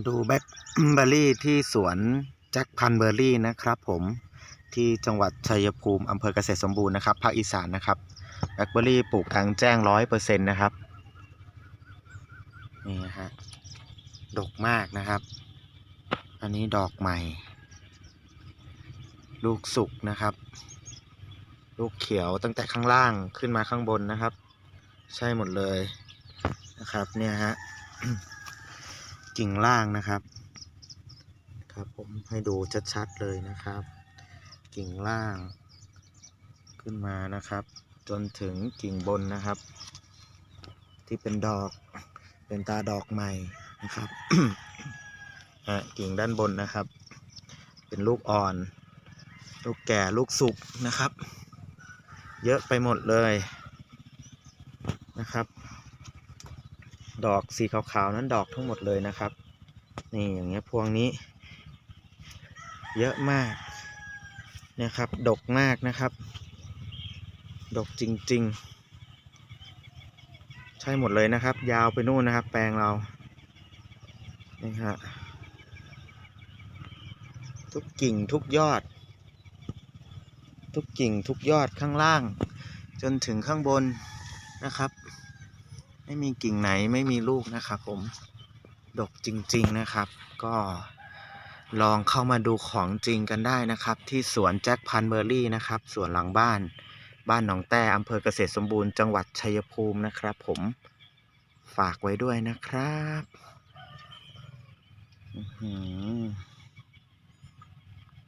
มาดูแบล็คเบอร์รี่ที่สวนแจ็คพันเบอร์รี่นะครับผมที่จังหวัดชัยภูมิอำเภอเกษตรสมบูรณ์นะครับภาคอีสานนะครับแบล็คเบอร์รี่ปลูกกลางแจ้งร้อยเปอร์เซ็นต์นะครับนี่ฮะดกมากนะครับ อันนี้ดอกใหม่ ลูกสุกนะครับ ลูกเขียวตั้งแต่ข้างล่างขึ้นมาข้างบนนะครับ ใช่หมดเลยนะครับเนี่ยฮะ กิ่งล่างนะครับ ครับผมให้ดูชัดๆเลยนะครับ กิ่งล่างขึ้นมานะครับ จนถึงกิ่งบนนะครับ ที่เป็นดอกเป็นตาดอกใหม่นะครับฮะกิ่งด้านบนนะครับ เป็นลูกอ่อน ลูกแก่ลูกสุกนะครับ เยอะไปหมดเลยนะครับ ดอกสีขาวๆนั้นดอกทั้งหมดเลยนะครับ นี่อย่างเงี้ยพวงนี้ เยอะมากนะครับ ดกมากนะครับ ดกจริง ๆ ใช่หมดเลยนะครับ ยาวไปนู่นนะครับ แปลงเรานี่ฮะทุกกิ่งทุกยอด ทุกกิ่งทุกยอดข้างล่าง จนถึงข้างบนนะครับ ไม่มีกิ่งไหนไม่มีลูกนะครับผมดกจริงๆนะครับ ก็ลองเข้ามาดูของจริงกันได้นะครับ ที่สวนแจ็คพันเบอร์รี่นะครับสวนหลังบ้าน บ้านหนองแต้อำเภอเกษตรสมบูรณ์จังหวัดชัยภูมินะครับ ผมฝากไว้ด้วยนะครับ อื